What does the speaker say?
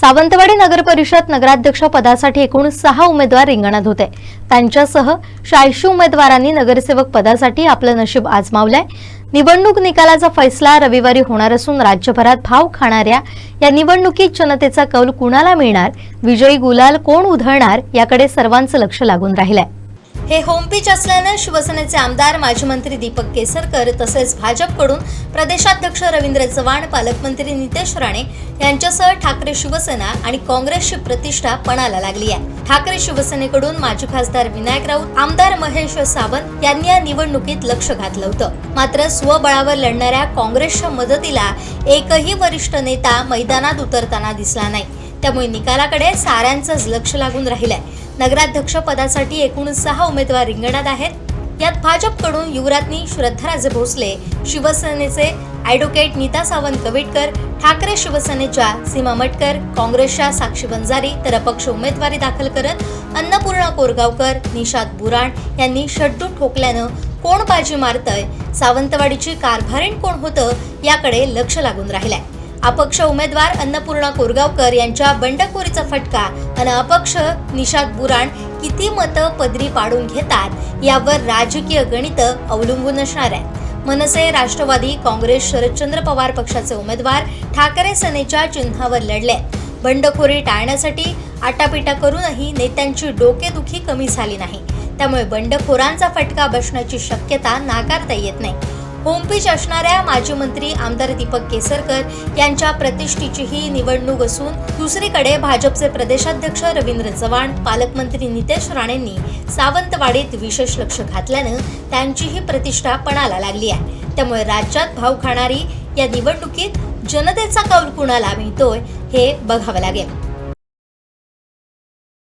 सावंतवाडी नगर परिषद नगराध्यक्ष पदासाठी एकूण सहा उमेदवार रिंगणात होते. त्यांच्यासह शहाऐंशी उमेदवारांनी नगरसेवक पदासाठी आपलं नशीब आजमावलंय. निवडणूक निकालाचा फैसला रविवारी होणार असून राज्यभरात भाव खाणाऱ्या या निवडणुकीत जनतेचा कौल कुणाला मिळणार? विजयी गुलाल कोण उधळणार? याकडे सर्वांचं लक्ष लागून राहिलंय. हे होमपिच असल्यानं शिवसेनेचे आमदार माजी मंत्री दीपक केसरकर तसेच भाजपकडून प्रदेशाध्यक्ष रवींद्र चव्हाण पालकमंत्री नितेश राणे यांच्यासह ठाकरे शिवसेना आणि काँग्रेसची प्रतिष्ठा पणाला लागली आहे. ठाकरे शिवसेनेकडून माजी खासदार विनायक राऊत आमदार महेश सावंत यांनी या निवडणुकीत लक्ष घातलं होतं. मात्र स्वबळावर लढणाऱ्या काँग्रेसच्या मदतीला एकही वरिष्ठ नेता मैदानात उतरताना दिसला नाही. त्यामुळे निकालाकडे साऱ्यांचंच लक्ष लागून राहिलंय. नगराध्यक्ष पदासाठी एकूण सहा उमेदवार रिंगणात आहेत. यात भाजपकडून युवराज्ञी श्रद्धाराजे भोसले शिवसेनेचे ॲडव्होकेट नीता सावंत कवेटकर ठाकरे शिवसेनेच्या सीमा मटकर काँग्रेसच्या साक्षी बंजारी तर अपक्ष उमेदवारी दाखल करत अन्नपूर्णा कोरगावकर निषाद बुराण यांनी शड्डू ठोकल्यानं कोण बाजी मारतय? सावंतवाडीची कारभारीण कोण होतं? याकडे लक्ष लागून राहिलंय. अपक्ष उमेदवार अन्नपूर्णा कोरगावकर यांच्या बंडखोरीचा फटका आणि अपक्ष निषाद बुराण किती मतं पदरी पाडून घेतात यावर राजकीय गणित अवलंबून असणार आहे. मनसे राष्ट्रवादी काँग्रेस शरदचंद्र पवार पक्षाचे उमेदवार ठाकरे सेनेच्या चिन्हावर लढले. बंडखोरी टाळण्यासाठी आटापिटा करूनही नेत्यांची डोकेदुखी कमी झाली नाही. त्यामुळे बंडखोरांचा फटका बसण्याची शक्यता नाकारता येत नाही. होमपिच असणाऱ्या माजी मंत्री आमदार दीपक केसरकर यांच्या प्रतिष्ठेची ही निवडणूक असून दुसरीकडे भाजपचे प्रदेशाध्यक्ष रवींद्र चव्हाण पालकमंत्री नितेश राणेंनी सावंतवाडीत विशेष लक्ष घातल्यानं त्यांचीही प्रतिष्ठा पणाला लागली आहे. त्यामुळे राज्यात भाव खाणारी या निवडणुकीत जनतेचा कौल कुणाला मिळतोय हे बघावं लागेल.